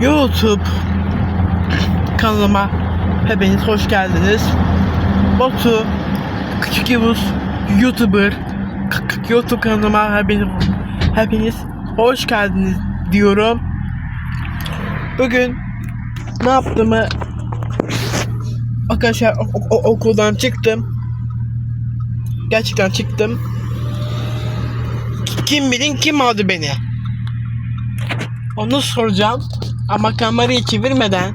YouTube kanalıma hepiniz hoş geldiniz. Batu Küçük Yavuz YouTuber YouTube kanalıma hepiniz, hepiniz hoş geldiniz diyorum. Bugün ne yaptığımı arkadaşlar okuldan çıktım. Gerçekten çıktım. Kim bilin kim aldı beni? Onu soracağım. Ama kamerayı çevirmeden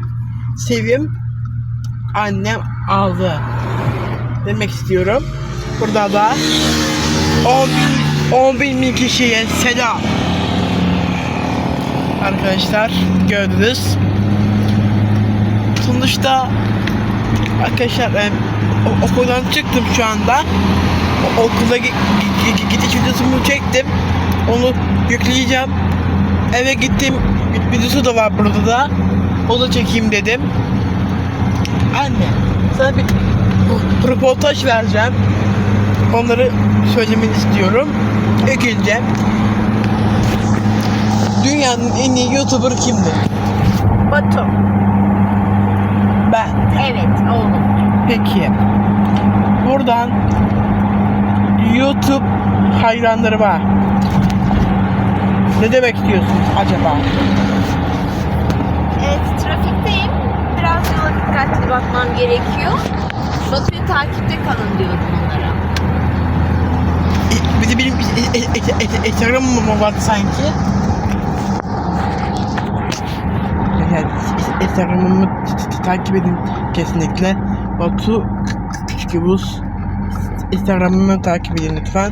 Sevim annem aldı. Demek istiyorum. Burada da 10 bin, 10 bin, bin kişiye selam. Arkadaşlar gördünüz. Sonuçta arkadaşlar ben okuldan çıktım şu anda. O- okula gi- gi- gi- gidiş videosunu çektim. Onu yükleyeceğim. Eve gittim. Videosu da var burada da. O da çekeyim dedim. Anne, sana bir röportaj vereceğim. Onları söylemeni istiyorum. İlk önce dünyanın en iyi YouTuber kimdir? Batu. Ben. Evet oğlum. Peki. Buradan YouTube hayranları var. Ne demek istiyorsunuz acaba? Evet trafikteyim. Biraz yola dikkatli bakmam gerekiyor. Batu'yu takipte kalın diyorum onlara. Bir de benim e- e- e- e- Instagram'ım var sanki. Yani Instagram'ımı takip edin kesinlikle. Batu Yavuz Instagram'ımı takip edin lütfen.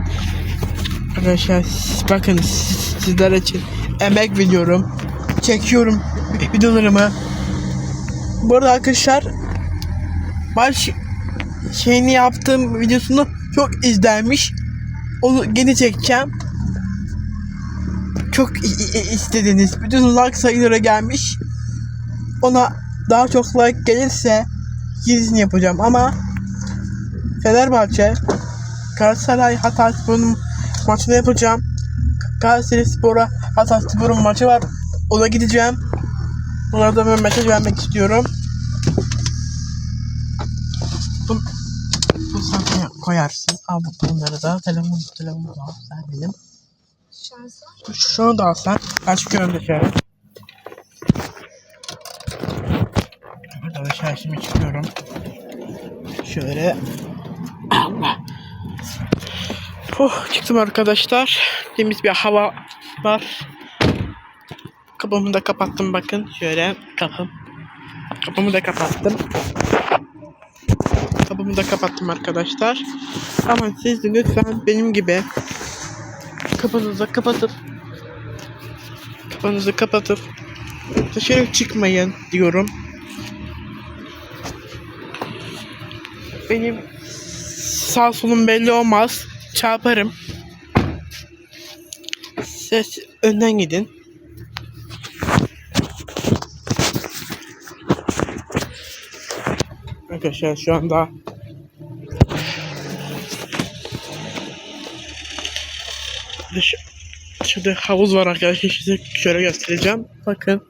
Arkadaşlar bakın siz- sizler için emek veriyorum. Çekiyorum videolarımı. Bu arada arkadaşlar baş şeyini yaptığım videosunu çok izlenmiş. Onu gene çekeceğim. Çok istediniz. Bütün like sayıları gelmiş. Ona daha çok like gelirse yenisini yapacağım ama Fenerbahçe Galatasaray Hatayspor'un maçını yapacağım. Galatasaray Spor'a Hatayspor'un maçı var. Ona gideceğim. Ona da ben mesaj vermek istiyorum. Bu, bu sayfaya koyarsın. Al bu- bunları da. Telefon, telefonu da al. Sen benim. Şunu da al sen. Ben çıkıyorum dışarı. Arkadaşlar şimdi çıkıyorum. Şöyle. Allah. Oh, çıktım arkadaşlar. Temiz bir hava var. Kapımı da kapattım bakın. Şöyle kapım. Kapımı da kapattım. Kapımı da kapattım arkadaşlar. Ama siz lütfen benim gibi kapınızı kapatıp Kafanızı kapatıp dışarı çıkmayın diyorum. Benim sağ solum belli olmaz. Çarparım. Ses önden gidin. Arkadaşlar şu anda dış Şurada havuz var arkadaşlar size şöyle göstereceğim. Bakın.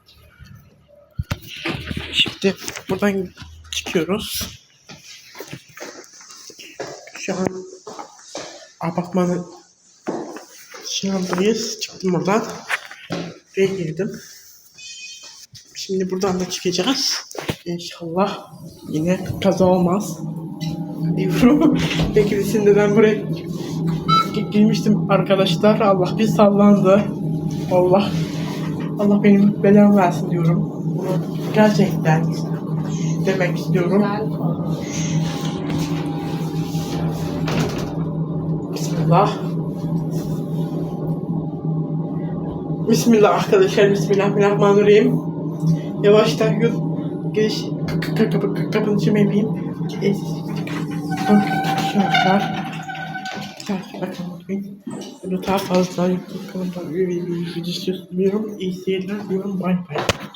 Şimdi buradan çıkıyoruz. Şu an apartmanın şu andayız. Çıktım buradan. Ve girdim. Şimdi buradan da çıkacağız. İnşallah yine kaza olmaz. Diyorum. Peki ben buraya Gi- girmiştim arkadaşlar. Allah bir sallandı. Allah Allah benim belamı versin diyorum. Bunu gerçekten demek istiyorum. Bismillah. Bismillah arkadaşlar. Bismillahirrahmanirrahim. Yavaştan yürü. Giriş kapını yapayım. Şöyle. Bakın daha fazla yukarıdan video istiyorum. İyi seyirler diyorum. Bye bye.